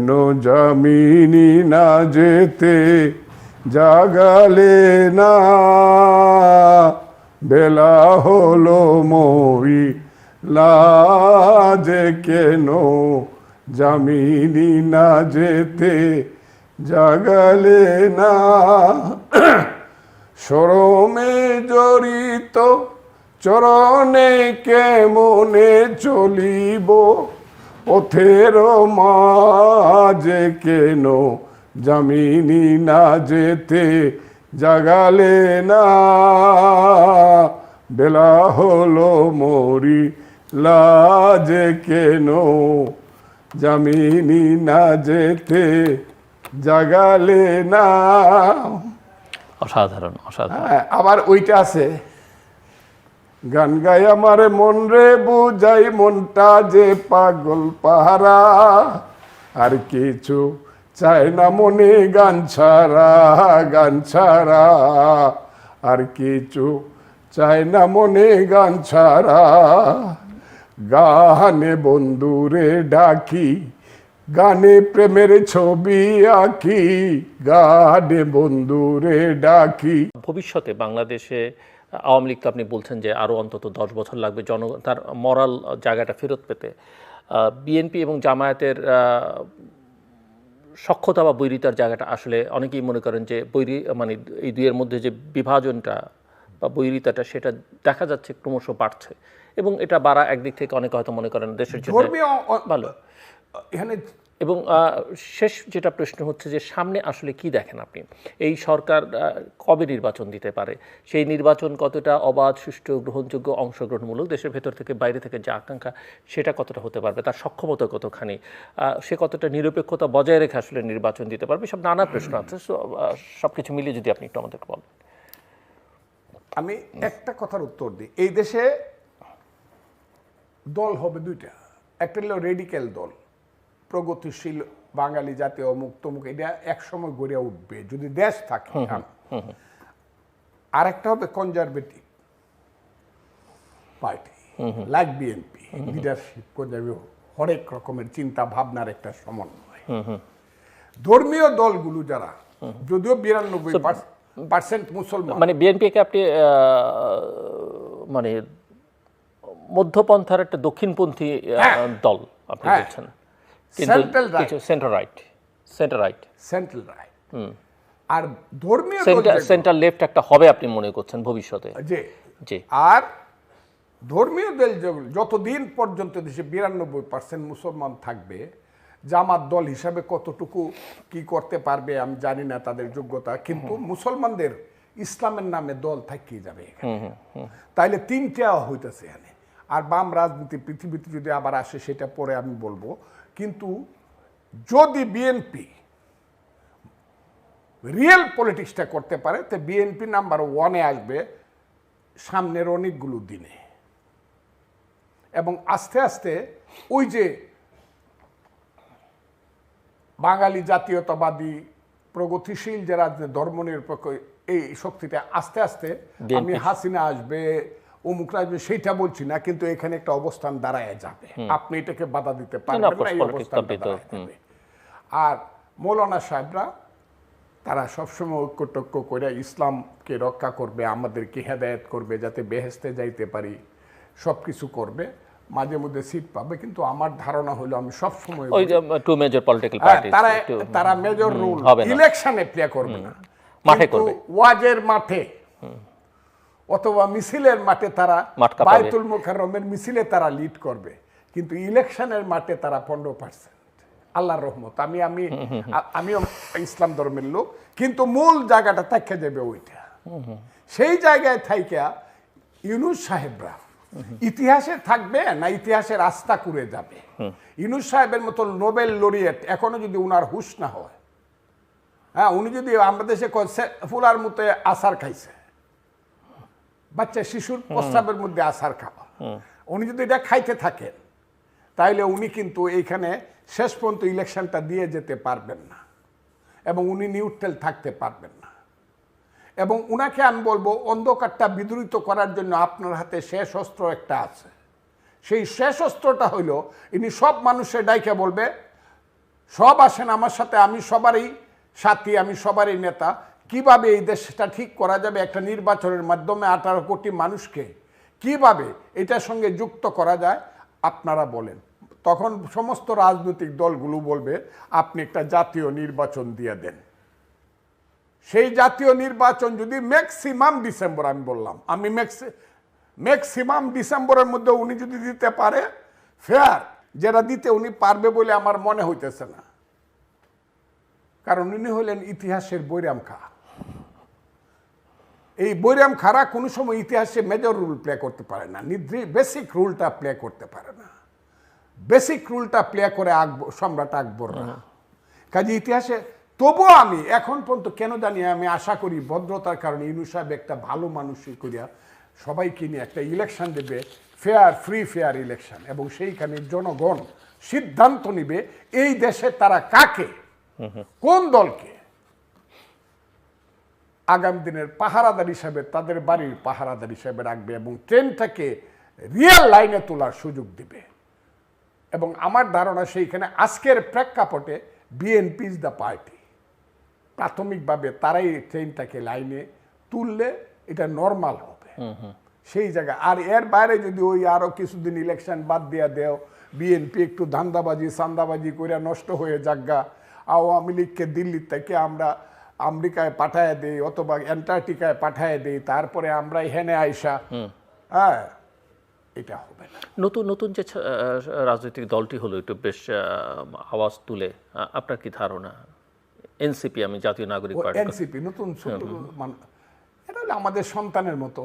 No জামিনি না যেতে? জাগালে না। বেলা হলো মই লাজে কেন জামিনি না যেতে? জাগালে না। সরমে জড়িত চরণে কেমনে চলিব? পথের মাঝে কেন জামিনি না যেতে জাগালে না? বেলা হলো মরি লাজে কেন জামিনি না যেতে জাগালে না? অসাধারণ অসাধারণ। হ্যাঁ, আবার ওইটা আছে। গান গাই আমার মন রে, বুঝাই মনটা যে পাগল পাহারা। আর কিছু চায় না মনে গান ছাড়া গান ছাড়া। আর কিছু চায় না মনে গান ছাড়া। গানে বন্ধুরে ডাকি, গানে প্রেমের ছবি আঁকি, গানে বন্ধুরে ডাকি। ভবিষ্যতে বাংলাদেশে আওয়ামী লীগ তো আপনি বলছেন যে আরও অন্তত দশ বছর লাগবে জন তার মরাল জায়গাটা ফেরত পেতে। বিএনপি এবং জামায়াতের সক্ষতা বা বৈরিতার জায়গাটা আসলে অনেকেই মনে করেন যে বৈরি মানে এই দুইয়ের মধ্যে যে বিভাজনটা বা বৈরিতাটা সেটা দেখা যাচ্ছে ক্রমশ বাড়ছে। এবং এটা বাড়া একদিক থেকে অনেকে হয়তো মনে করেন দেশের জন্য ভালো। এখানে এবং শেষ যেটা প্রশ্ন হচ্ছে যে সামনে আসলে কি দেখেন আপনি? এই সরকার কবে নির্বাচন দিতে পারে? সেই নির্বাচন কতটা অবাধ, সুষ্ঠু, গ্রহণযোগ্য, অংশগ্রহণমূলক, দেশের ভেতর থেকে বাইরে থেকে যে আকাঙ্ক্ষা, সেটা কতটা হতে পারবে? তার সক্ষমতা কতখানি? সে কতটা নিরপেক্ষতা বজায় রেখে আসলে নির্বাচন দিতে পারবে? সব নানা প্রশ্ন আছে। সব কিছু মিলিয়ে যদি আপনি একটু আমাদেরকে বলেন। আমি একটা কথার উত্তর দিই। এই দেশে দল হবে দুইটা। একটা হলো রেডিক্যাল দল। প্রগতিশীল বাঙালি জাতীয় অমুক তমুক এটা একসময় গড়ে উঠবে যদি দেশ থাকে। আর একটা হবে conservative party like BNP leadership conservative হরেক রকমের চিন্তা ভাবনার একটা সমন্বয়। ধর্মীয় দলগুলো যারা যদিও বিরানব্বই পার্সেন্ট মুসলমান। মানে বিএনপিকে আপনি মানে মধ্যপন্থার একটা দক্ষিণপন্থী হ্যাঁ। দল আপনি হ্যাঁ। বলছেন। কিন্তু Central right. কিছু centre right centre right central right আর ধর্মীয় দল সেন্টার লেফট একটা হবে আপনি মনে করছেন ভবিষ্যতে। যে জি। আর ধর্মীয় দল যতদিন পর্যন্ত দেশে বিরানব্বই পার্সেন্ট মুসলমান থাকবে জামাত দল হিসাবে কতটুকু কি করতে পারবে আমি জানি না তাদের যোগ্যতা কিন্তু মুসলমানদের ইসলামের নামে দল থাকিয়ে যাবে তাইলে তিনটা হইতেছে এখানে। আর বাম রাজনীতি পৃথিবীতে যদি আবার আসে সেটা পরে আমি বলব। কিন্তু যদি বিএনপি রিয়েল পলিটিক্সটা করতে পারে তো বিএনপি নাম্বার ওয়ানে আসবে সামনের অনেকগুলো দিনে। এবং আস্তে আস্তে ওই যে বাঙালি জাতীয়তাবাদী প্রগতিশীল যারা ধর্মনিরপেক্ষ এই শক্তিটা আস্তে আস্তে আমি হাসিনা আসবে সেইটা বলছি না কিন্তু এখানে একটা অবস্থান দাঁড়ায় যাবে আপনি এটাকে বাধা দিতে পারবেন না, না এই অবস্থানটা দাঁড়ায় যাবে। আর মৌলানা সাহেবরা তারা সবসময় ঐক্যটক্য করে ইসলামকে রক্ষা করবে আমাদেরকে হেদায়েত করবে যাতে বেহেস্তে যাইতে পারি সব কিছু করবে মাঝে মধ্যে সিট পাবে কিন্তু আমার ধারণা হলো আমি সবসময় ওই টু মেজর পলিটিক্যাল পার্টি তারা তারা মেজর রোল। ইলেকশনে প্লে করবে না মাঠে করবে। ওয়াজের মাঠে অথবা মিছিলের মাঠে তারা কাঁপাবে। বাইতুল মিছিলে তারা লিড করবে। কিন্তু ইলেকশনের মাঠে তারা পনেরো পার্সেন্ট আল্লাহর রহমত। আমি আমি আমিও ইসলাম ধর্মের লোক। কিন্তু মূল জায়গাটা থাকে যাবে ওইটা। সেই জায়গায় থাইকা ইউনুস সাহেবরা। ইতিহাসে থাকবে না ইতিহাসের আস্থা করে যাবে। ইউনুস সাহেবের মতো নোবেল লরিয়েট এখনও যদি উনার হুশ না হয় হ্যাঁ উনি যদি আমাদের দেশে ফুলার মতো আসার খাইছে বাচ্চা শিশুর প্রস্রাবের মধ্যে আসার খাওয়া। উনি যদি এটা খাইতে থাকেন তাইলে উনি কিন্তু এইখানে শেষ পর্যন্ত ইলেকশনটা দিয়ে যেতে পারবেন না এবং উনি নিউট্রাল থাকতে পারবেন না। এবং উনাকে আমি বলব অন্ধকারটা বিদূরিত করার জন্য আপনার হাতে শেষ অস্ত্র একটা আছে। সেই শেষ অস্ত্রটা হইল ইনি সব মানুষের ডাইকে বলবে সব আসেন আমার সাথে আমি সবারই সাথী আমি সবারই নেতা কীভাবে এই দেশটা ঠিক করা যাবে একটা নির্বাচনের মাধ্যমে আঠারো কোটি মানুষকে? কীভাবে এটার সঙ্গে যুক্ত করা যায়? আপনারা বলেন। তখন সমস্ত রাজনৈতিক দলগুলো বলবে, আপনি একটা জাতীয় নির্বাচন দিয়ে দেন। সেই জাতীয় নির্বাচন যদি ম্যাক্সিমাম ডিসেম্বর, আমি বললাম, আমি ম্যাক্সি, ম্যাক্সিমাম ডিসেম্বরের মধ্যে উনি যদি দিতে পারে, ফেয়ার, যেটা দিতে উনি পারবে বলে আমার মনে হইতেছে না। কারণ উনি হলেন ইতিহাসের বৈরাম খা। এই বৈরাম খারা কোনো সময় ইতিহাসে মেজর রুল প্লে করতে পারে না। নিদ্রি বেসিক রুলটা প্লে করতে পারে না। বেসিক রুলটা প্লে করে আকবর সম্রাট আকবর না কাজে ইতিহাসে তবুও আমি এখন পর্যন্ত কেন জানি আমি আশা করি ভদ্রতার কারণে ইনু সাহেব একটা ভালো মানুষই করিয়া সবাইকে নিয়ে একটা ইলেকশন দেবে ফেয়ার ফ্রি ফেয়ার ইলেকশন এবং সেইখানে জনগণ সিদ্ধান্ত নিবে এই দেশে তারা কাকে? কোন দলকে? আগামী দিনের পাহারাদার হিসাবে তাদের বাড়ির পাহারাদার হিসাবে রাখবে এবং ট্রেনটাকে রিয়েল লাইনে তোলার সুযোগ দিবে। এবং আমার ধারণা সেইখানে আজকের প্রেক্ষাপটে বিএনপি ইজ দ্য পার্টি প্রাথমিকভাবে তারাই ট্রেনটাকে লাইনে তুললে এটা নর্মাল হবে। সেই জায়গায় আর এর বাইরে যদি ওই আরও কিছুদিন ইলেকশন বাদ দিয়া দেও বিএনপি একটু ধান্দাবাজি সান্দাবাজি করে নষ্ট হয়ে যাগা আওয়ামী লীগকে দিল্লি থেকে আমরা আমেরিকায় পাঠায় দেই অথবা অ্যান্টার্কটিকায় পাঠায় দেই তারপরে আমরা হেনে আইসা হ্যাঁ এটা হবে না। নতুন নতুন যে রাজনৈতিক দলটি হলো একটু বেশ আওয়াজ তুলে আপনার কি ধারণা? এনসিপি আমি জাতীয় নাগরিক পার্টি এনসিপি নতুন এটা হলো আমাদের সন্তানের মতো।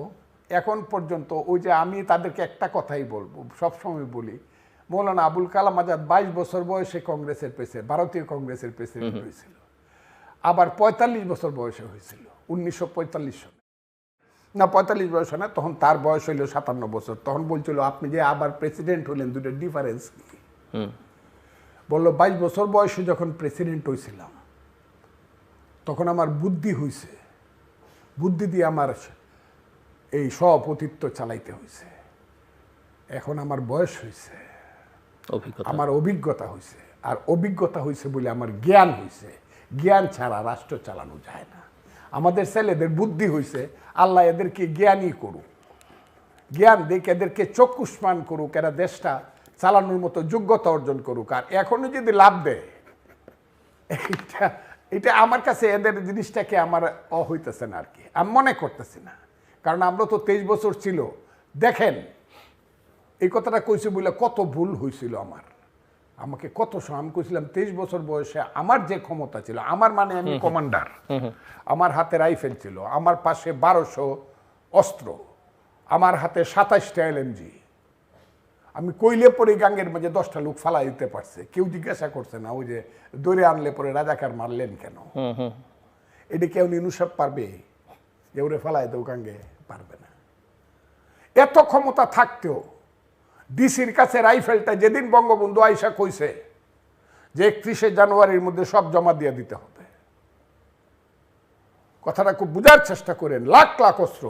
এখন পর্যন্ত ওই যে আমি তাদেরকে একটা কথাই বলব সবসময় বলি মৌলানা আবুল কালাম আজাদ বাইশ বছর বয়সে কংগ্রেসের প্রেসিডেন্ট ভারতীয় কংগ্রেসের প্রেসিডেন্ট হয়েছিল। আবার পঁয়তাল্লিশ বছর বয়সে হয়েছিল উনিশশো পঁয়তাল্লিশ সনে না পঁয়তাল্লিশ বয়সে না তখন তার বয়স হইল সাতান্ন বছর। তখন বলছিল আপনি যে আবার প্রেসিডেন্ট হলেন দুটো ডিফারেন্স কি? বলল বাইশ বছর বয়সে যখন প্রেসিডেন্ট হয়েছিলাম তখন আমার বুদ্ধি হইছে বুদ্ধি দিয়ে আমার এই সভাপতিত্ব চালাইতে হয়েছে এখন আমার বয়স হয়েছে আমার অভিজ্ঞতা হয়েছে আর অভিজ্ঞতা হয়েছে বলে আমার জ্ঞান হয়েছে জ্ঞান ছাড়া রাষ্ট্র চালানো যায় না। আমাদের ছেলেদের বুদ্ধি হয়েছে আল্লাহ এদেরকে জ্ঞানই করুক। জ্ঞান দিক এদেরকে চক্ষুষ্মান করুক, এরা দেশটা চালানোর মতো যোগ্যতা অর্জন করুক। আর এখনও যদি লাভ দেয় এটা এটা আমার কাছে এদের জিনিসটাকে আমার অ হইতেছে না আর কি আমি মনে করতেছি না। কারণ আমরা তো তেইশ বছর ছিল। দেখেন, এই কথাটা কইছে বলে কত ভুল হয়েছিল আমার। আমাকে কত সময় আমি কইছিলাম তেইশ বছর বয়সে আমার যে ক্ষমতা ছিল আমার মানে আমি কমান্ডার। আমার হাতে রাইফেল ছিল আমার পাশে বারোশো অস্ত্র আমার হাতে সাতাশটা এলএমজি আমি কইলে পরে গাঙ্গের মাঝে দশটা লোক ফালাই দিতে পারছে কেউ জিজ্ঞাসা করছে না ওই যে দৌড়ে আনলে পরে রাজাকার মারলেন কেন? এটা কেউ নিনুসাব পারবে? যে ওরে ফালাই দেও গাঙ্গে পারবে না। এত ক্ষমতা থাকতেও ডিসির কাছে রাইফেলটা যেদিন বঙ্গবন্ধু আইসা কইছে যে একত্রিশে জানুয়ারির মধ্যে সব জমা দিয়ে দিতে হবে। কথাটা খুব বোঝার চেষ্টা করেন, লাখ লাখ অস্ত্র।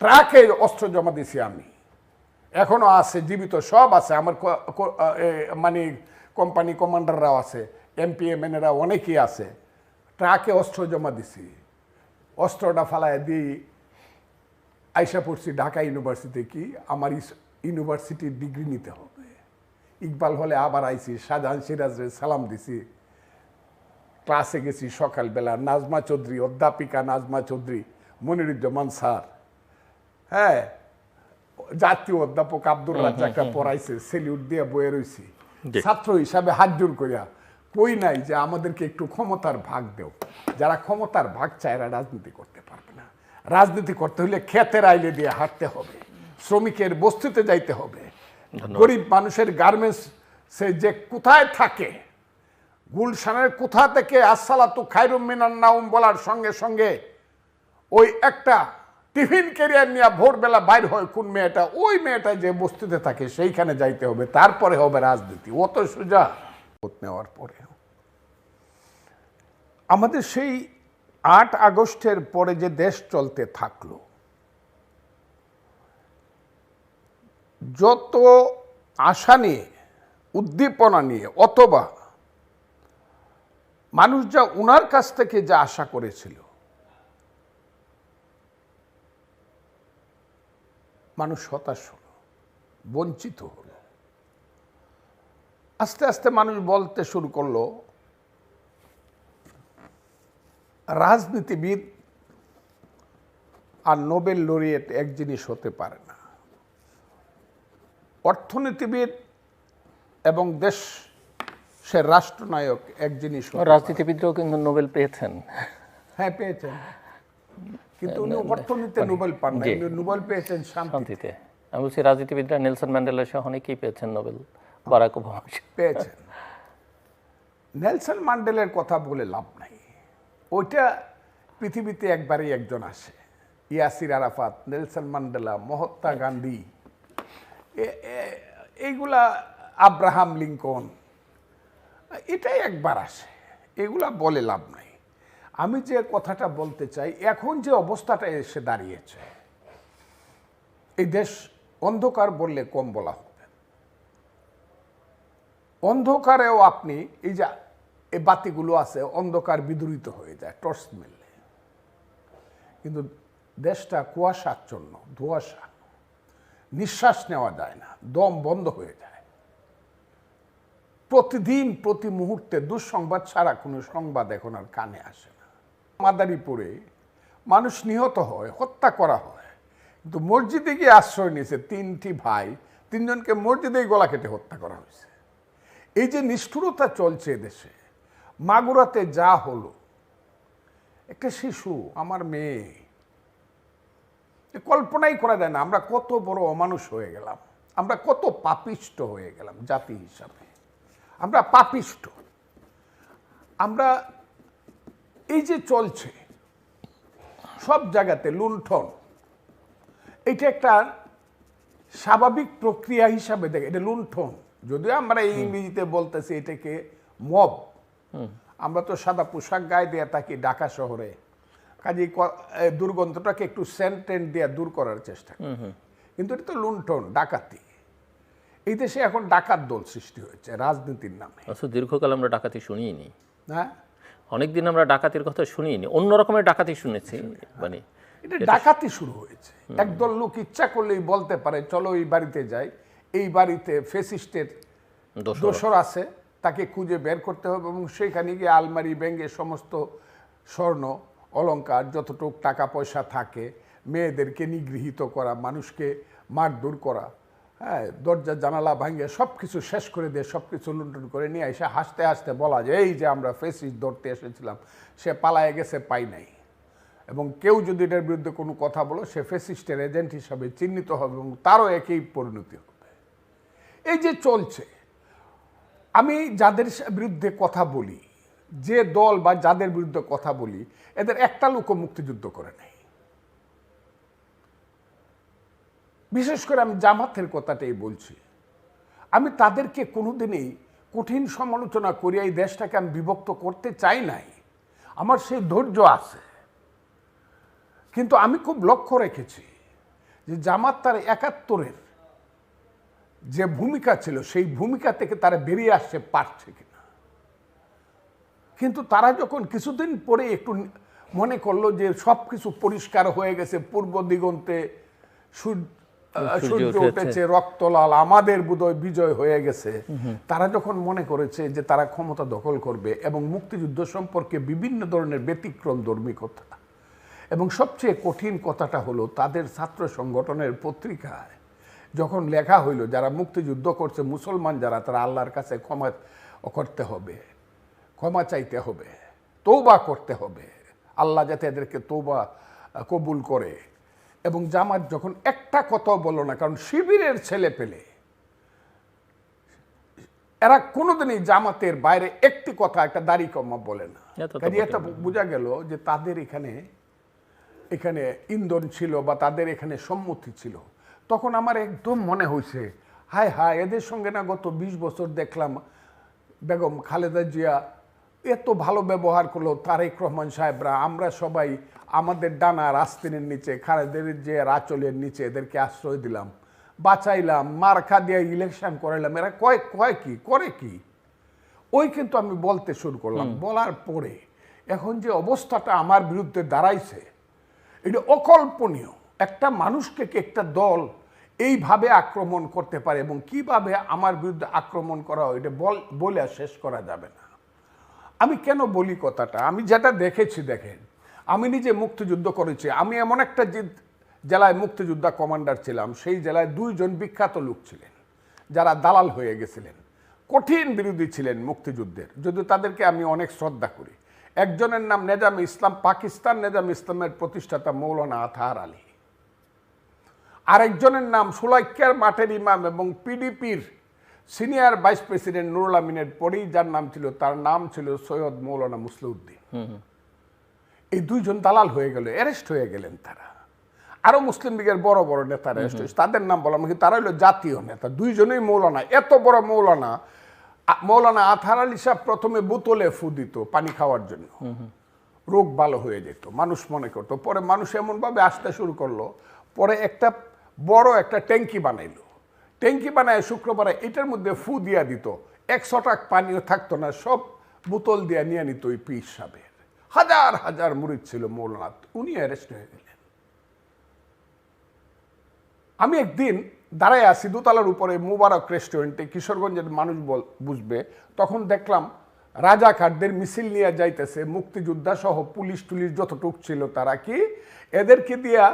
ট্রাকে অস্ত্র জমা দিছি আমি। এখনও আছে, জীবিত সব আছে। আমার মানে কোম্পানি কমান্ডাররাও আছে এমপিএমএনরা অনেকেই আছে। ট্রাকে অস্ত্র জমা দিছি অস্ত্রটা ফালায় দিই আইসা পড়ছি ঢাকা ইউনিভার্সিটি কি? আমার ইউনিভার্সিটির ডিগ্রি নিতে হবে। ইকবাল হলে আবার আইছি শাহজাহান সিরাজের সালাম দিছি। ক্লাসে গেছি সকালবেলা নাজমা চৌধুরী অধ্যাপিকা নাজমা চৌধুরী মনিরুজ্জামান স্যার। হ্যাঁ জাতীয় অধ্যাপক আব্দুর রাজ্জাকটা পড়াইছে সেলিউট দিয়ে বয়ে রইছি। জি। ছাত্র হিসাবে হাত জোর করিয়া কই নাই যে আমাদেরকে একটু ক্ষমতার ভাগ দেও। যারা ক্ষমতার ভাগ চায় এরা রাজনীতি করতে পারবে না। রাজনীতি করতে হলে ক্ষেতের আইলে দিয়ে হাঁটতে হবে। শ্রমিকের বস্তিতে যাইতে হবে। গরিব মানুষের গার্মেন্টস সে যে কোথায় থাকে গুলশানের কোথা থেকে আসসালাতু খাইরুম মিনান নাউম বলার সঙ্গে সঙ্গে ওই একটা টিফিন ক্যারিয়ার নিয়ে ভোরবেলা বাইর হয় কোন মেয়েটা ওই মেয়েটা যে বস্তিতে থাকে সেইখানে যাইতে হবে তারপরে হবে রাজনীতি। অত সোজা নেওয়ার পরে আমাদের সেই আট আগস্টের পরে যে দেশ চলতে থাকল যত আশা নিয়ে, উদ্দীপনা নিয়ে, অথবা মানুষ যা উনার কাছ থেকে যা আশা করেছিল, মানুষ হতাশ হলো, বঞ্চিত হলো। আস্তে আস্তে মানুষ বলতে শুরু করল, রাজনীতিবিদ আর নোবেল লরিয়েট এক জিনিস হতে পারে অর্থনীতিবিদ এবং দেশ সে রাষ্ট্রনায়ক এক জিনিস রাজনীতিবিদরাও কিন্তু নোবেল পেয়েছেন। হ্যাঁ পেয়েছেন। কিন্তু উনি অর্থনীতিতে নোবেল পান না নোবেল পেয়েছেন শান্তিতে। আমি বলছি রাজনীতিবিদরা নেলসন ম্যান্ডেলা সহ অনেকেই পেয়েছেন নোবেল। বারাক ওবামা পেয়েছেন। নেলসন ম্যান্ডেলের কথা বলে লাভ নাই। ওইটা পৃথিবীতে একবারই একজন আসে। Yasser Arafat Nelson Mandela Mahatma Gandhi. এইগুলা আব্রাহাম লিঙ্কন, এটাই একবার আসে, এগুলা বলে লাভ নাই। আমি যে কথাটা বলতে চাই, এখন যে অবস্থাটা এসে দাঁড়িয়েছে, এই দেশ অন্ধকার বললে কম বলা হবে অন্ধকারেও আপনি, এই যে এই বাতিগুলো আছে, অন্ধকার বিদূরিত হয়ে যায়, টর্চ মেললে কিন্তু দেশটা কুয়াশাচ্ছন্ন, ধোঁয়াশা। নিঃশ্বাস নেওয়া যায় না, দম বন্ধ হয়ে যায়। প্রতিদিন, প্রতি মুহূর্তে দুঃসংবাদ ছাড়া কোনো সংবাদ এখন আর কানে আসে না। মাদারীপুরে মানুষ নিহত হয়, হত্যা করা হয়, কিন্তু মসজিদে গিয়ে আশ্রয় নিয়েছে তিনটি ভাই, তিনজনকে মসজিদেই গলা কেটে হত্যা করা হয়েছে। এই যে নিষ্ঠুরতা চলছে দেশে, মাগুরাতে যা হলো, একটা শিশু, আমার মেয়ে কল্পনাই করা যায় না। আমরা কত বড় অমানুষ হয়ে গেলাম। আমরা কত পাপিষ্ট হয়ে গেলাম জাতি হিসাবে। আমরা পাপিষ্ট। আমরা এই যে চলছে সব জায়গাতে লুণ্ঠন। এটা একটা স্বাভাবিক প্রক্রিয়া হিসাবে দেখে এটা লুণ্ঠন। যদিও আমরা এই ইংরেজিতে বলতেছি এটাকে মব। আমরা তো সাদা পোশাক গায়ে দিয়ে থাকি ঢাকা শহরে। কাজে দুর্গন্ধটাকে একটু সেন্টেন্ট দিয়ে দূর করার চেষ্টা কিন্তু এটা তো লুণ্ঠন ডাকাতি। এই দেশে এখন ডাকাত দল সৃষ্টি হয়েছে রাজনীতির নামে। অথচ দীর্ঘকাল আমরা ডাকাতি শুনিনি হ্যাঁ? অনেকদিন আমরা ডাকাতির কথা শুনিনি অন্য রকমের ডাকাতি শুনেছি মানে এটা ডাকাতি শুরু হয়েছে। একদল লোক ইচ্ছা করলেই বলতে পারে চলো এই বাড়িতে যাই। এই বাড়িতে ফেসিস্টের দোসর। আছে তাকে খুঁজে বের করতে হবে এবং সেখানে গিয়ে আলমারি ব্যাঙ্গে সমস্ত স্বর্ণ অলংকার, যতটুক টাকা পয়সা থাকে, মেয়েদেরকে নিগৃহীত করা, মানুষকে মারধর করা হ্যাঁ দরজা, জানালা ভাঙিয়ে সব কিছু শেষ করে দিয়ে সব কিছু লুণ্ঠন করে নিয়ে এসে হাসতে হাসতে বলা যে এই যে আমরা ফেসিস ধরতে এসেছিলাম, সে পালায় গেছে, পাই নাই। এবং কেউ যদি এটার বিরুদ্ধে কোনো কথা বলো, সে ফেসিস্টের এজেন্ট হিসাবে চিহ্নিত হবে এবং তারও একই পরিণতি হবে। এই যে চলছে, আমি যাদের বিরুদ্ধে কথা বলি যে দল বা যাদের বিরুদ্ধে কথা বলি, এদের একটা লোকও মুক্তিযুদ্ধ করে নেই। বিশেষ করে আমি জামাতের কথাটাই বলছি। আমি তাদেরকে কোনোদিনই কঠিন সমালোচনা করি এই দেশটাকে আমি বিভক্ত করতে চাই নাই। আমার সেই ধৈর্য আছে। কিন্তু আমি খুব লক্ষ্য রেখেছি যে জামাত তার একাত্তরের যে ভূমিকা ছিল, সেই ভূমিকা থেকে তারা বেরিয়ে আসতে পারছে কিন্তু তারা যখন কিছুদিন পরে একটু মনে করল যে সব কিছু পরিষ্কার হয়ে গেছে পূর্ব দিগন্তে সূর্য। উঠেছে। রক্তলাল আমাদের বোধহয় বিজয় হয়ে গেছে। তারা যখন মনে করেছে যে তারা ক্ষমতা দখল করবে এবং মুক্তিযুদ্ধ সম্পর্কে বিভিন্ন ধরনের ব্যতিক্রম ধর্মী কথা এবং সবচেয়ে কঠিন কথাটা হলো তাদের ছাত্র সংগঠনের পত্রিকায় যখন লেখা হইল যারা মুক্তিযুদ্ধ করছে মুসলমান যারা তারা আল্লাহর কাছে ক্ষমা করতে হবে। ক্ষমা চাইতে হবে তৌবা করতে হবে। আল্লাহ যাতে এদেরকে তৌবা কবুল করে। এবং জামাত যখন একটা কথাও বলল না কারণ শিবিরের ছেলে পেলে। এরা কোনোদিনই জামাতের বাইরে একটি কথা একটা দাড়ি কমা বলে না। কাজে এটা বোঝা গেল যে তাদের এখানে এখানে ইন্ধন ছিল বা তাদের এখানে সম্মতি ছিল। তখন আমার একদম মনে হয়েছে হায় হায় এদের সঙ্গে না গত বিশ বছর দেখলাম বেগম খালেদা জিয়া এত ভালো ব্যবহার করল তারেক রহমান সাহেবরা। আমরা সবাই আমাদের ডানা রাস্তিনের নিচে খালেদের যে রাচলের নিচে এদেরকে আশ্রয় দিলাম বাঁচাইলাম মার্কা দিয়ে ইলেকশন করাইলাম। এরা কয় কয় কি করে কি? ওই কিন্তু আমি বলতে শুরু করলাম। বলার পরে এখন যে অবস্থাটা আমার বিরুদ্ধে দাঁড়াইছে এটা অকল্পনীয়। একটা মানুষকে কি একটা দল এইভাবে আক্রমণ করতে পারে এবং কীভাবে আমার বিরুদ্ধে আক্রমণ করা হয় এটা বল শেষ করা যাবে না। আমি কেন বলি কথাটা? আমি যেটা দেখেছি দেখেন, আমি নিজে মুক্তিযুদ্ধ করেছি। আমি এমন একটা জেলায় মুক্তিযোদ্ধা কমান্ডার ছিলাম, সেই জেলায় দুইজন বিখ্যাত লোক ছিলেন, যারা দালাল হয়ে গেছিলেন। কঠিন বিরোধী ছিলেন মুক্তিযুদ্ধের, যদিও তাদেরকে আমি অনেক শ্রদ্ধা করি। একজনের নাম নেজাম ইসলাম, পাকিস্তান নেজাম ইসলামের প্রতিষ্ঠাতা মৌলানা আথার আলী। আরেকজনের নাম সুলাইক্যার মাঠের ইমাম এবং পিডিপির সিনিয়র ভাইস প্রেসিডেন্ট নুরুল আমিনের পরেই যার নাম ছিল তার নাম ছিল সৈয়দ মৌলানা মুসলিউদ্দিন। এই দুইজন দালাল হয়ে গেল অ্যারেস্ট হয়ে গেলেন তারা। আরও মুসলিম লীগের বড় বড় নেতা অ্যারেস্ট হয়েছে তাদের নাম বললাম কিন্তু তারা হলো জাতীয় নেতা দুইজনেই মৌলানা। এত বড় মৌলানা মৌলানা আথার আলী সাহেব প্রথমে বোতলে ফু দিত পানি খাওয়ার জন্য। রোগ ভালো হয়ে যেত মানুষ মনে করতো। পরে মানুষ এমনভাবে আসতে শুরু করল পরে একটা বড় একটা ট্যাঙ্কি বানাইলো। ট্যাঙ্কি বানায় শুক্রবারে এটার মধ্যে ফু দিয়া দিত। একশো টাক পানিও থাকতো না, সব বোতল দিয়া নিয়ে নিত ওই পীর সাহেবের হাজার হাজার মুরিদ ছিল মৌলানা উনি অ্যারেস্ট হয়ে গেলেন। আমি একদিন দাঁড়ায় আছি দোতলার উপরে মুবারক রেস্টুরেন্টে কিশোরগঞ্জের মানুষ বল, বুঝবে। তখন দেখলাম রাজাকারদের মিছিল নিয়ে যাইতেছে মুক্তিযোদ্ধা সহ পুলিশ টুলিশ যতটুক ছিল তারা কি? এদেরকে দিয়া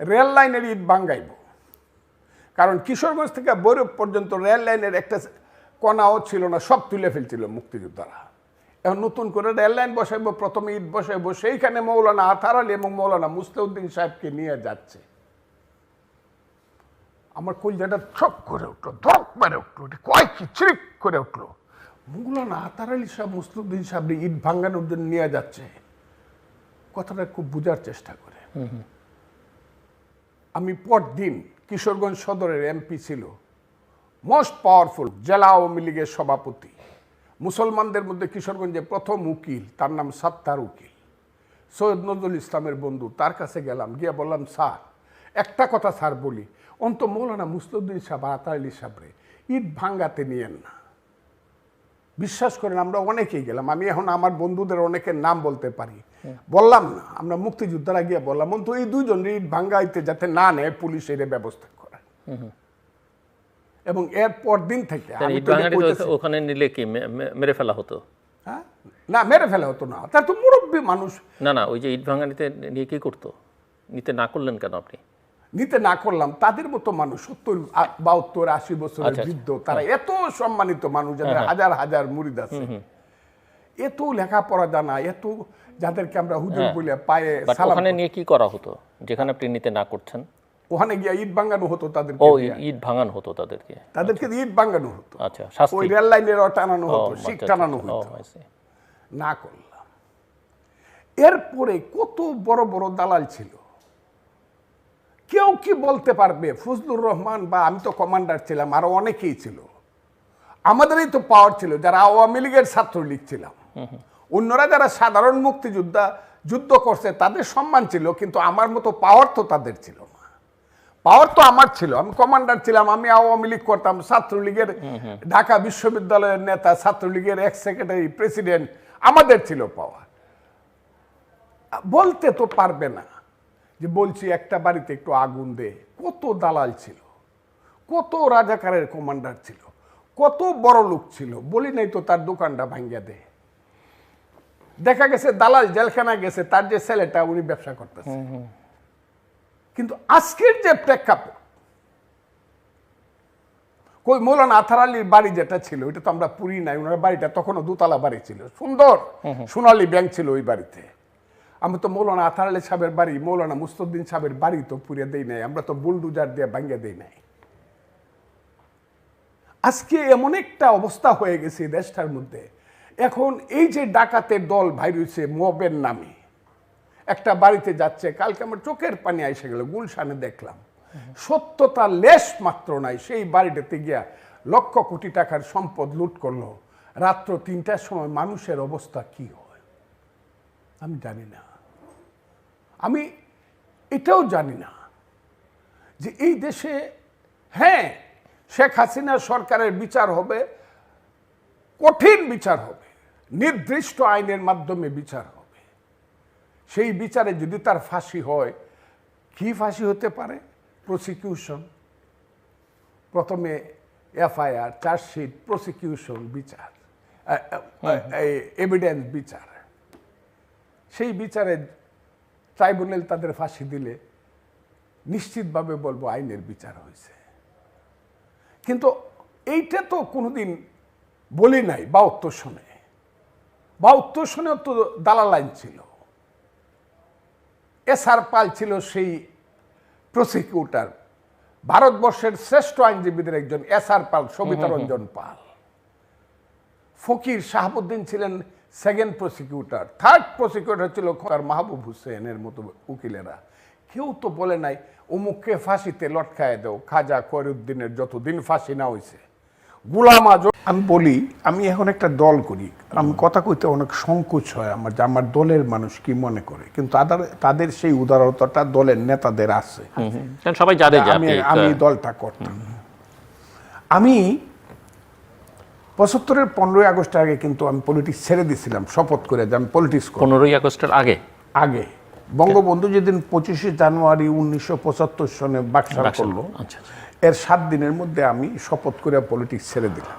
রেল লাইনের ইট বাঙ্গাইব। কারণ কিশোরগঞ্জ থেকে বৈরব পর্যন্ত রেল লাইনের একটা কণাও ছিল না সব তুলে ফেলছিল মুক্তিযোদ্ধারা। এখন নতুন করে রেল লাইন বসাইব প্রথমে ইট বসাইব সেইখানে মৌলানা আথার আলী এবং মৌলানা মুস্তাউদ্দিন সাহেবকে নিয়ে যাচ্ছে। আমার কলজাটা ছক করে উঠল ধক মেরে উঠল কয় চিরিক করে উঠল। মৌলানা আতার আলী সাহেব মুসলুদ্দিন সাহেব ইট ভাঙ্গানোর জন্য নিয়ে যাচ্ছে। কথাটা খুব বোঝার চেষ্টা করে। আমি পরদিন কিশোরগঞ্জ সদরের এমপি ছিল। মোস্ট পাওয়ারফুল জেলা আওয়ামী লীগের সভাপতি। মুসলমানদের মধ্যে কিশোরগঞ্জে প্রথম উকিল, তার নাম সাত্তার উকিল। সৈয়দ নজরুল ইসলামের বন্ধু, তার কাছে গেলাম, গিয়ে বললাম, স্যার, একটা কথা স্যার বলি। অন্ত মৌলানা মুসলুদ্দিন সাহেব আতার আলী সাহেবরে ইট ভাঙ্গাতে নিয়েন না। বিশ্বাস করেন আমরা অনেকেই গেলাম। আমি এখন আমার বন্ধুদের অনেকের নাম বলতে পারি। বললাম না আমরা মুক্তিযোদ্ধারা গিয়ে বললাম অন্ত এই দুজন ইট ভাঙ্গাইতে যাতে না নেয় পুলিশ এর ব্যবস্থা করে এবং এর পর দিন থেকে ওখানে নিলে কি মেরে ফেলা হতো? হ্যাঁ? না মেরে ফেলা হতো না। তার তো মুরব্বী মানুষ। না না ওই যে ইট ভাঙানিতে নিয়ে কি করতো? নিতে না করলেন কেন আপনি? নিতে না করলাম তাদের মতো মানুষ সত্তর বাহাত্তর আশি বছরের আচ্ছা, আচ্ছা। বৃদ্ধ তারা এত সম্মানিত মানুষ যাদের হাজার হাজার মুরিদ আছে। এত লেখাপড়া জানা এত যাদেরকে আমরা হুজুর বলে পায়ে সালাম ওখানে নিয়ে কি করা হতো যেখানে আপনি নিতে না করছেন? ওখানে গিয়ে ইট ভাঙানো হতো তাদেরকে ও ইট ভাঙান হতো তাদেরকে। তাদেরকে দিয়ে ইট ভাঙানো হতো। আচ্ছা ওই রেল লাইনের টানানো হতো আচ্ছা, শিখ আচ্ছা, টানানো হতো না করলাম। এরপরে কত বড় বড় দালাল ছিল। কেউ কি বলতে পারবে? ফজলুর রহমান বা আমি তো কমান্ডার ছিলাম আরও অনেকেই ছিল। আমাদেরই তো পাওয়ার ছিল যারা আওয়ামী লীগের ছাত্রলীগ ছিলাম। অন্যরা যারা সাধারণ মুক্তিযোদ্ধা যুদ্ধ করছে তাদের সম্মান ছিল কিন্তু আমার মতো পাওয়ার তো তাদের ছিল না। পাওয়ার তো আমার ছিল আমি কমান্ডার ছিলাম আমি আওয়ামী লীগ করতাম ছাত্রলীগের ঢাকা বিশ্ববিদ্যালয়ের নেতা ছাত্রলীগের এক সেক্রেটারি প্রেসিডেন্ট আমাদের ছিল পাওয়ার বলতে তো পারবে না। যে বলছি একটা বাড়িতে একটু আগুন দে। কত দালাল ছিল কত রাজাকারের কমান্ডার ছিল কত বড় লোক ছিল বলি নাই তো তার দোকানটা ভাঙ্গিয়া দে। দেখা গেছে দালাল জেলখানা গেছে তার যে ছেলেটা উনি ব্যবসা করতেছে। কিন্তু আজকের যে প্রেক্ষাপট কই মৌলানা আথার আলীর বাড়ি যেটা ছিল ওইটা তো আমরা পুরি নাই ওনার বাড়িটা তখনও দোতলা বাড়ি ছিল। সুন্দর সোনালী ব্যাংক ছিল ওই বাড়িতে। আমি তো মৌলানা আথার আলী সাহেবের বাড়ি, মৌলানা মুস্তুদ্দিন সাহেবের বাড়ি তো পুড়িয়ে দেই নাই, আমরা তো বুলডুজার দিয়ে ভাঙ্গিয়ে দেই নাই। আজকে এমন একটা অবস্থা হয়ে গেছে দেশটার মধ্যে। এখন এই যে ডাকাতের দল ভাই রয়েছে মবের নামে, একটা বাড়িতে যাচ্ছে, কালকে আমার চোখের পানি এসে গেল, গুলশানে দেখলাম। সত্যতা লেশ মাত্র নাই, সেই বাড়িটাতে গিয়া লক্ষ কোটি টাকার সম্পদ লুট করল। রাত্র তিনটার সময় মানুষের অবস্থা কি হয়? আমি জানি না। আমি এটাও জানি না যে এই দেশে হ্যাঁ শেখ হাসিনা সরকারের বিচার হবে কঠিন বিচার হবে নির্দিষ্ট আইনের মাধ্যমে বিচার হবে। সেই বিচারে যদি তার ফাঁসি হয় কি ফাঁসি হতে পারে? প্রসিকিউশন প্রথমে এফআইআর চার্জশিট প্রসিকিউশন বিচার। এভিডেন্স বিচার। সেই বিচারে ট্রাইব্যুনাল তাদের ফাঁসি দিলে নিশ্চিতভাবে বলব আইনের বিচার হয়েছে। কিন্তু এইটা তো কোনোদিন বলি নাই বাহাত্তর সনে বাহাত্তর সনেও তো দালাল আইন ছিল। এস আর পাল ছিল সেই প্রসিকিউটার ভারতবর্ষের শ্রেষ্ঠ আইনজীবীদের একজন এস আর পাল সবিতা রঞ্জন পাল। ফকির শাহাবুদ্দিন ছিলেন সেকেন্ড প্রসিকিউটর থার্ড প্রসিকিউটর ছিল খোকার মাহবুব হুসেনের মতো উকিলেরা। কেউ তো বলে নাই অমুককে ফাঁসিতে লটকায় দেও খাজা করিউদ্দিনের যতদিন ফাঁসি না হয়েছে গুলাম আজম আমি বলি আমি এখন একটা দল করি। আমি কথা কইতে অনেক সংকোচ হয় আমার যে আমার দলের মানুষ কি মনে করে। কিন্তু তাদের তাদের সেই উদারতাটা দলের নেতাদের আছে। সবাই জানে আমি আমি দলটা করতাম। আমি পঁচাত্তরের পনেরোই আগস্ট আগে কিন্তু আমি পলিটিক্স ছেড়ে দিয়েছিলাম শপথ করে যে আমি পলিটিক্স পনেরোই আগস্টের আগে? আগে। বঙ্গবন্ধু যেদিন পঁচিশে জানুয়ারি উনিশশো পঁচাত্তর সনে বাকশাল করল আচ্ছা আচ্ছা। এর সাত দিনের মধ্যে আমি শপথ করে পলিটিক্স ছেড়ে দিলাম।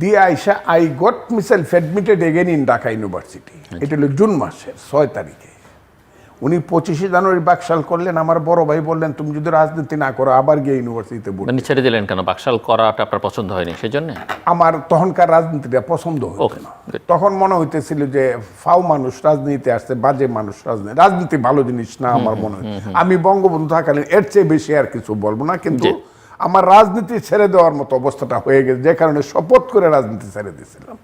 দিয়ে আইসা I got myself admitted again in Dhaka university এটা হলো জুন মাসের ছয় তারিখে। উনি পঁচিশে জানুয়ারি বাকশাল করলেন আমার বড় ভাই বললেন তুমি যদি রাজনীতি না করো আবার গিয়ে ইউনিভার্সিটিতে মানে ছেড়ে দিলেন কেন? বাকশাল করাটা আপনার পছন্দ হয়নি সেই জন্য আমার তখনকার রাজনীতিটা পছন্দ হতো না। তখন মনে হইতেছিল যে ফাও মানুষ রাজনীতি আসছে বাজে মানুষ রাজনীতি রাজনীতি ভালো জিনিস না আমার মনে হয়। আমি বঙ্গবন্ধু থাকালীন এর চেয়ে বেশি আর কিছু বলব না কিন্তু আমার রাজনীতি ছেড়ে দেওয়ার মতো অবস্থাটা হয়ে গেছে যে কারণে শপথ করে রাজনীতি ছেড়ে দিয়েছিলাম।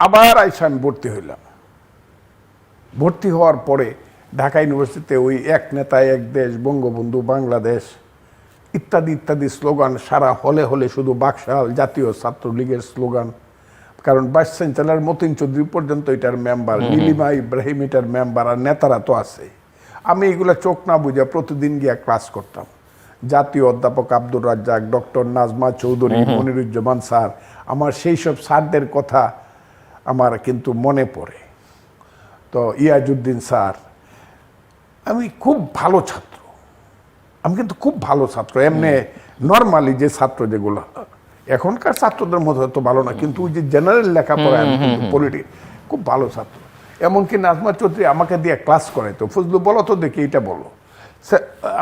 আবার আইসা আমি ভর্তি হইলাম। ভর্তি হওয়ার পরে ঢাকা ইউনিভার্সিটিতে ওই এক নেতা এক দেশ বঙ্গবন্ধু বাংলাদেশ ইত্যাদি ইত্যাদি স্লোগান সারা হলে হলে শুধু বাকশাল জাতীয় ছাত্রলীগের স্লোগান। কারণ ভাইস চ্যান্সেলার মতিন চৌধুরী পর্যন্ত এটার মেম্বার নীলিমা ইব্রাহিম এটার মেম্বার আর নেতারা তো আছে। আমি এগুলা চোখ না বুঝে প্রতিদিন গিয়া ক্লাস করতাম। জাতীয় অধ্যাপক আব্দুর রাজ্জাক ডক্টর নাজমা চৌধুরী মনিরুজ্জামান স্যার আমার সেই সব স্যারদের কথা আমার কিন্তু মনে পড়ে। তো ইয়াজউদ্দিন স্যার আমি খুব ভালো ছাত্র। আমি কিন্তু খুব ভালো ছাত্র। এমনি নর্মালি যে ছাত্র যেগুলো এখনকার ছাত্রদের মতো তো ভালো না কিন্তু ওই যে জেনারেল লেখাপড়া আমি কিন্তু পলিটি খুব ভালো ছাত্র। এমনকি নাজমা চৌধুরী আমাকে দিয়ে ক্লাস করাইতো। ফজলু বলো তো দেখি এটা বলো।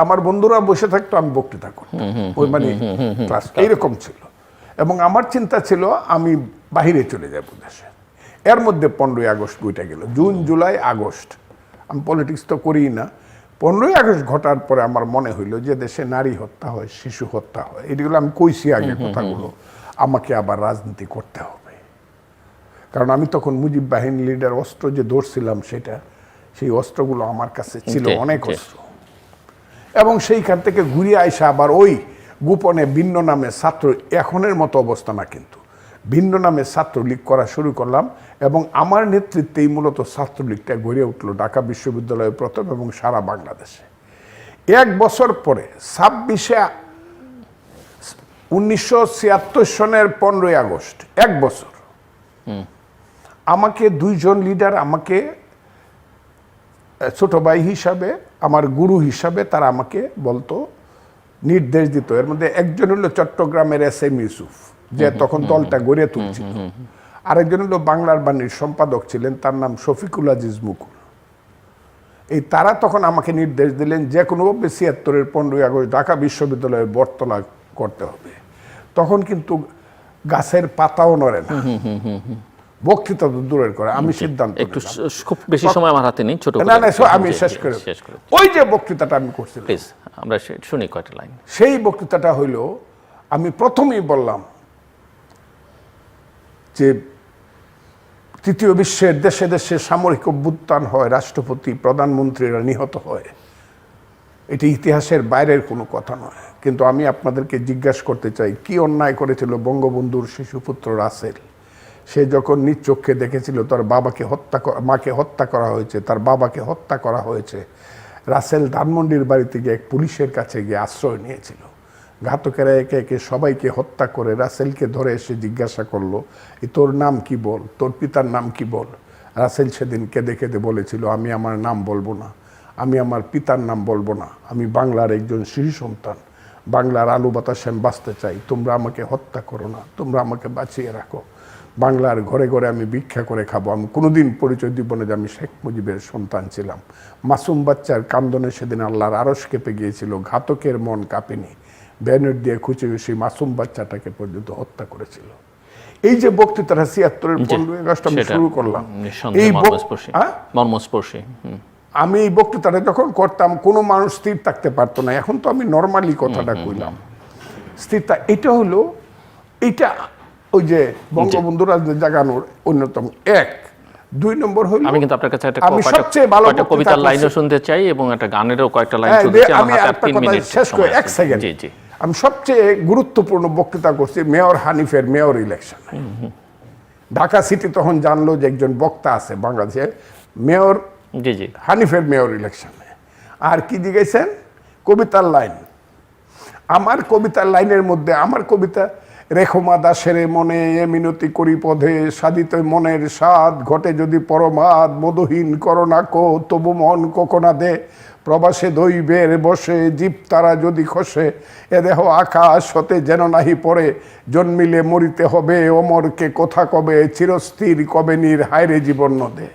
আমার বন্ধুরা বসে থাকতো আমি বক্তৃতা করতাম। ওই মানে ক্লাস এইরকম ছিল। এবং আমার চিন্তা ছিল আমি বাহিরে চলে যাব দেশে। এর মধ্যে পনেরোই আগস্ট বইটা গেল। June July August. আমি পলিটিক্স তো করি না। পনেরোই আগস্ট ঘটার পরে আমার মনে হইল যে দেশে নারী হত্যা হয় শিশু হত্যা হয়। এগুলো আমি কইছি আগে কথাগুলো। আমাকে আবার রাজনীতি করতে হবে। কারণ আমি তখন মুজিব বাহিনী লিডার অস্ত্র যে ধরছিলাম সেটা সেই অস্ত্রগুলো আমার কাছে ছিল অনেক অস্ত্র। এবং সেইখান থেকে ঘুরে আইসা আবার ওই গোপনে ভিন্ন নামে ছাত্র এখনের মতো অবস্থা না কিন্তু। ভিন্ন নামে ছাত্রলীগ করা শুরু করলাম এবং আমার নেতৃত্বেই মূলত ছাত্রলীগটা গড়ে উঠল ঢাকা বিশ্ববিদ্যালয়ে প্রথম এবং সারা বাংলাদেশে। এক বছর পরে ছাব্বিশে উনিশশো ছিয়াত্তর সনের পনেরোই আগস্ট এক বছর। আমাকে দুইজন লিডার আমাকে ছোট ভাই হিসাবে আমার গুরু হিসাবে তারা আমাকে বলতো নির্দেশ দিত। এর মধ্যে একজন হলো চট্টগ্রামের এস এম ইউসুফ। যে তখন দলটা গড়ে তুলছিল। আরেকজন হলো বাংলার বাণীর সম্পাদক ছিলেন তার নাম শফিকুল আজিজ মুকুল। এই তারা তখন আমাকে নির্দেশ দিলেন যে কোনোভাবে ছিয়াত্তরের পনেরোই আগস্ট ঢাকা বিশ্ববিদ্যালয়ে বটতলা করতে হবে। তখন কিন্তু গাছের পাতাও নড়ে না। বক্তৃতা তো দূরের করে আমি সিদ্ধান্ত একটু খুব বেশি সময় আমার হাতে নেই ছোট না না আমি শেষ করে ওই যে বক্তৃতাটা আমি করছিলাম। প্লিজ আমরা শুনি কয়টা লাইন। সেই বক্তৃতাটা হইল আমি প্রথমেই বললাম যে তৃতীয় বিশ্বের দেশে দেশে সামরিক অভ্যুত্থান হয়, রাষ্ট্রপতি, প্রধানমন্ত্রীরা নিহত হয়। এটি ইতিহাসের বাইরের কোনো কথা নয়। কিন্তু আমি আপনাদেরকে জিজ্ঞাসা করতে চাই, কি অন্যায় করেছিল বঙ্গবন্ধুর শিশুপুত্র রাসেল? সে যখন নিজ চোখে দেখেছিল, তার বাবাকে হত্যা মাকে হত্যা করা হয়েছে, তার বাবাকে হত্যা করা হয়েছে, রাসেল ধানমন্ডির বাড়িতে গিয়ে এক পুলিশের কাছে গিয়ে আশ্রয় নিয়েছিল। ঘাতকেরা একে একে সবাইকে হত্যা করে রাসেলকে ধরে এসে জিজ্ঞাসা করল, "এ তোর নাম কি বল? তোর পিতার নাম কি বল? রাসেল সেদিন কেঁদে কেঁদে বলেছিল, আমি আমার নাম বলব না। আমি আমার পিতার নাম বলব না। আমি বাংলার একজন শিশু সন্তান। বাংলার আলু বাতাসে আমি বাঁচতে চাই। তোমরা আমাকে হত্যা করো না। তোমরা আমাকে বাঁচিয়ে রাখো। বাংলার ঘরে ঘরে আমি ভিক্ষা করে খাব। আমি কোনোদিন পরিচয় দিব না যে আমি শেখ মুজিবের সন্তান ছিলাম। মাসুম বাচ্চার কান্দনে সেদিন আল্লাহর আরস কেঁপে গিয়েছিল। ঘাতকের মন কাঁপেনি। ব্যানের দিয়ে খুঁচে সেই মাসুম বাচ্চাটাকে পর্যন্ত হত্যা করেছিল। এই যে বক্তৃতাটা ছিয়াত্তরের পনেরোই আগস্ট আমি শুরু করলাম। এই মর্মস্পর্শী। হ্যাঁ? আমি এই বক্তৃতাটা যখন করতাম কোনো মানুষ স্থির থাকতে পারতো না। এখন তো আমি নর্মালি কথাটা কইলাম। স্থিরতা এটা হলো এটা ওই যে বঙ্গবন্ধুরা যে জাগানোর অন্যতম এক। দুই নম্বর হলো আমি কিন্তু আপনার কাছে একটা আমি সবচেয়ে ভালো বক্তৃতা কবিতার লাইনও শুনতে চাই এবং একটা গানেরও কয়েকটা লাইন হ্যাঁ, শুনতে চাই। আমি আমার হাতে আর কথা মিনিট শেষ করে এক সেকেন্ড জি জি। আমি সবচেয়ে গুরুত্বপূর্ণ বক্তৃতা করছি মেয়র হানিফের মেয়র ইলেকশন ঢাকা সিটি তখন জানলো যে একজন বক্তা আছে বাংলাদেশে মেয়র জি জি। হানিফের মেয়র ইলেকশনে আর কি জিজ্ঞেসেন? কবিতার লাইন। আমার কবিতার লাইনের মধ্যে আমার কবিতা রেখমা দাসের মনে এ মিনতি করি পদে সাধিত মনের স্বাদ ঘটে যদি পরমাদ মধুহীন করোনা কো তবু মন কোকোনা দে। প্রবাসে দৈবের বসে, জীব তারা যদি খসে, এ দেহ আকাশ হতে যেন নাহি পড়ে। জন্মিলে মরিতে হবে অমরকে কথা কবে, চিরস্থির কবে নীর? হায়রে জীবন নদে।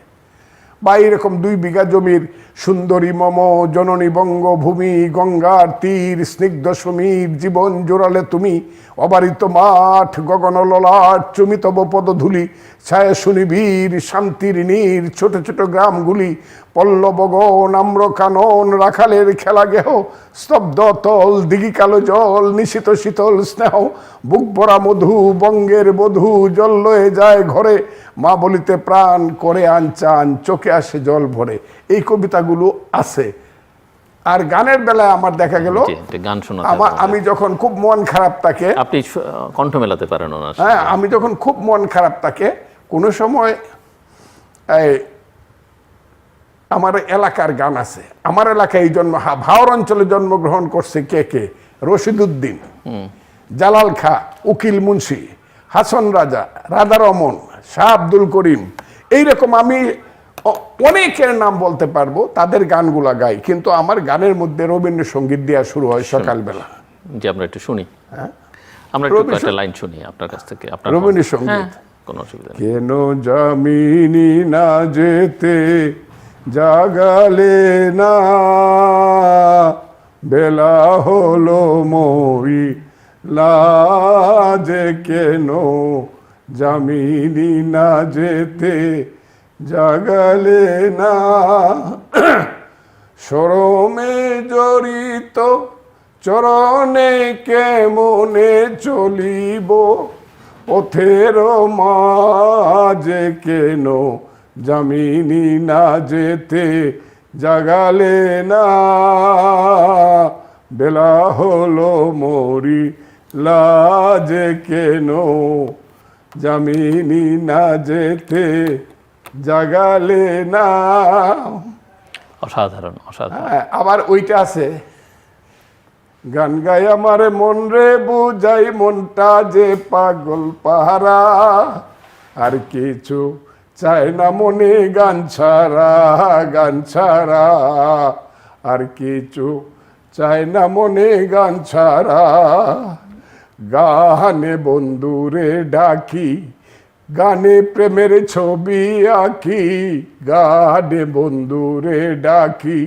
বা এরকম দুই বিঘা জমির সুন্দরী মম, জননী বঙ্গভূমি, গঙ্গার তীর, স্নিগ্ধ সমীর, জীবন জোড়ালে তুমি অবারিত মাঠ, গগন ললাট, চুমিতব পদধূলি ছায়া সুনিবীর শান্তির নীর, ছোট ছোট গ্রামগুলি পল্লবগণ আম্র কানন রাখালের খেলা গেহ স্তব্ধ তল দিঘি কালো জল নিশিত শীতল স্নেহ বুক ভরা মধু বঙ্গের বধূ জল লয়ে যায় ঘরে। মা বলিতে প্রাণ করে আনচান চোখে আসে জল ভরে। এই কবিতাগুলো আছে। আর গানের বেলায় আমার দেখা গেল গান আমার আমি যখন খুব মন খারাপ থাকে আপনি কণ্ঠ মেলাতে পারেন হ্যাঁ আমি যখন খুব মন খারাপ থাকে কোনো সময় এই আমার এলাকার গান আছে। আমার এলাকায় এই জন্ম ভাওর অঞ্চলে জন্মগ্রহণ করছে কে কে? রশিদুদ্দিন জালাল খা উকিল মুন্সি হাসন রাজা রাধা রমন শাহ আব্দুল করিম। এইরকম আমি অনেকের নাম বলতে পারব তাদের গানগুলা গাই কিন্তু আমার গানের মধ্যে রবীন্দ্রসঙ্গীত দেওয়া শুরু হয় সকালবেলা। জি আমরা একটু শুনি। আমরা একটু লাইন শুনি আপনার কাছ থেকে আপনার রবীন্দ্রসঙ্গীত। হ্যাঁ, কোনো অসুবিধা কেন জামিনি না যেতে জাগালে না। বেলা হলো মরি, লাজে কেন? জামিনি না যেতে জাগালে না। সরমে জড়িত চরণে কেমনে চলিব? পথের মাঝে কেন জামিনি না যেতে জাগালে না। বেলা হলো মরি লাজে কেন? জামিনি না যেতে জাগালে না। অসাধারণ অসাধারণ। হ্যাঁ, আবার ওইটা আছে। গান গাই আমার মন রে বুঝাই মনটা যে পাগল পাহারা। আর কিছু চায় না মনে গান ছাড়া গান ছাড়া। আর কিছু চায় না মনে গান ছাড়া। গানে বন্ধুরে ডাকি, গানে প্রেমের ছবি আঁকি, গানে বন্ধুরে ডাকি।